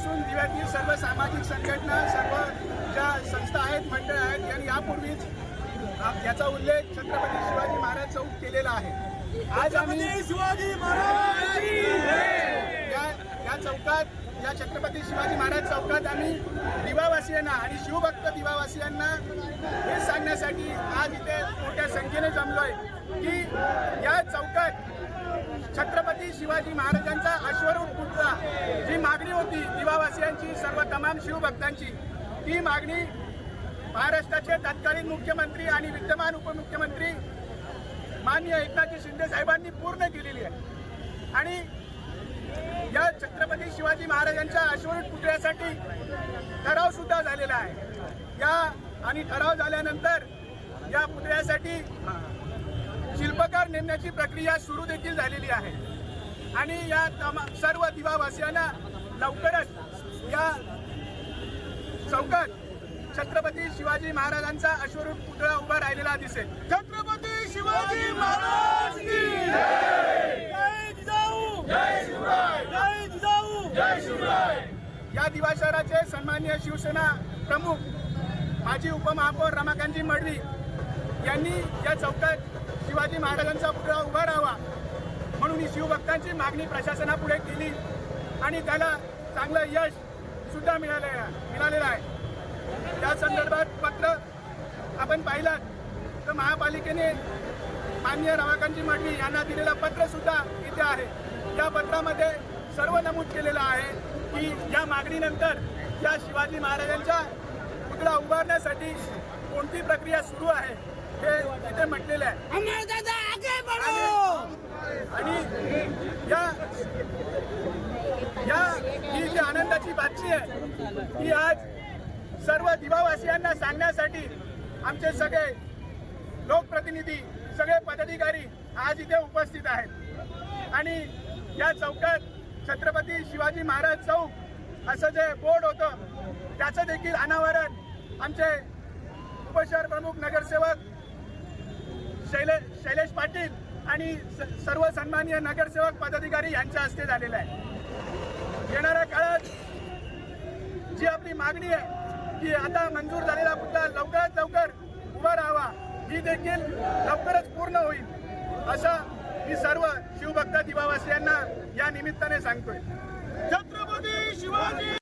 पहिल्यापासून दिव्यातील सर्व सामाजिक संघटना सर्व ज्या संस्था आहेत मंडळ आहेत यांनी यापूर्वीच याचा उल्लेख छत्रपती शिवाजी महाराज चौक केलेला आहे. आज आम्ही शिवाजी महाराज या या चौकात या छत्रपती शिवाजी महाराज चौकात आम्ही दिवावासियांना आणि शिवभक्त दिवावासियांना हे सांगण्यासाठी आज इथे मोठ्या संख्येने जमलोय की या चौकात छत्रपती शिवाजी महाराजांचा अश्वरूप पुतळा जी मागणी होती दिवावासियांची सर्व तमाम शिवभक्तांची ती मागणी महाराष्ट्राचे तत्कालीन मुख्यमंत्री आणि विद्यमान उपमुख्यमंत्री माननीय एकनाथजी शिंदे साहेबांनी पूर्ण केलेली आहे. आणि या छत्रपती शिवाजी महाराजांच्या अश्वरूप पुतळ्यासाठी ठराव सुद्धा झालेला आहे. या आणि ठराव झाल्यानंतर या पुतळ्यासाठी शिल्पकार नेमण्याची प्रक्रिया सुरू देखील झालेली आहे. आणि या सर्व दिवावासियांना लवकरच या चौकात छत्रपती शिवाजी महाराजांचा अश्वरूढ पुतळा उभा राहिलेला दिसेल. छत्रपती शिवाजी महाराज की जय! जिजाऊ जय शिवराय जय जिजाऊ! जय शिवराय! या दिवाशहराचे सन्माननीय शिवसेना प्रमुख माजी उपमहापौर रमाकांतजी मडवी यांनी या चौकात शिवाजी महाराजांचा पुतळा उभा राहावा म्हणून ही शिवभक्तांची मागणी प्रशासनापुढे केली आणि त्याला चांगलं यश सुद्धा मिळाले मिळालेलं आहे. त्या संदर्भात पत्र आपण पाहिलात तर महापालिकेने माननीय रमाकांतजी मडवी यांना दिलेलं पत्र सुद्धा इथे आहे. त्या पत्रामध्ये सर्व नमूद केलेलं आहे की या मागणीनंतर या शिवाजी महाराजांच्या पुतळा उभारण्यासाठी कोणती प्रक्रिया सुरू आहे? हे इथे म्हटलेलं आहे. अमरदादा आगे बढ़ो! आणि या या ही जी आनंदाची बातची आहे ही आज सर्व दिवावासियांना सांगण्यासाठी आमचे सगळे लोकप्रतिनिधी सगळे पदाधिकारी आज इथे उपस्थित आहेत. आणि या चौकात छत्रपती शिवाजी महाराज चौक असं जे बोर्ड होतं त्याचं देखील अनावरण आमचे उपशहर प्रमुख नगरसेवक शैले शैलेश पाटील आणि स- सर्व सन्माननीय नगरसेवक पदाधिकारी यांच्या हस्ते झालेलं आहे. येणाऱ्या काळात जी आपली मागणी आहे की आता मंजूर झालेला मुद्दा लवकरात लवकर उभा राहावा ही देखील लवकरच पूर्ण होईल असं मी सर्व शिवभक्त दिवावासियांना या निमित्ताने सांगतोय. छत्रपती शिवाजी!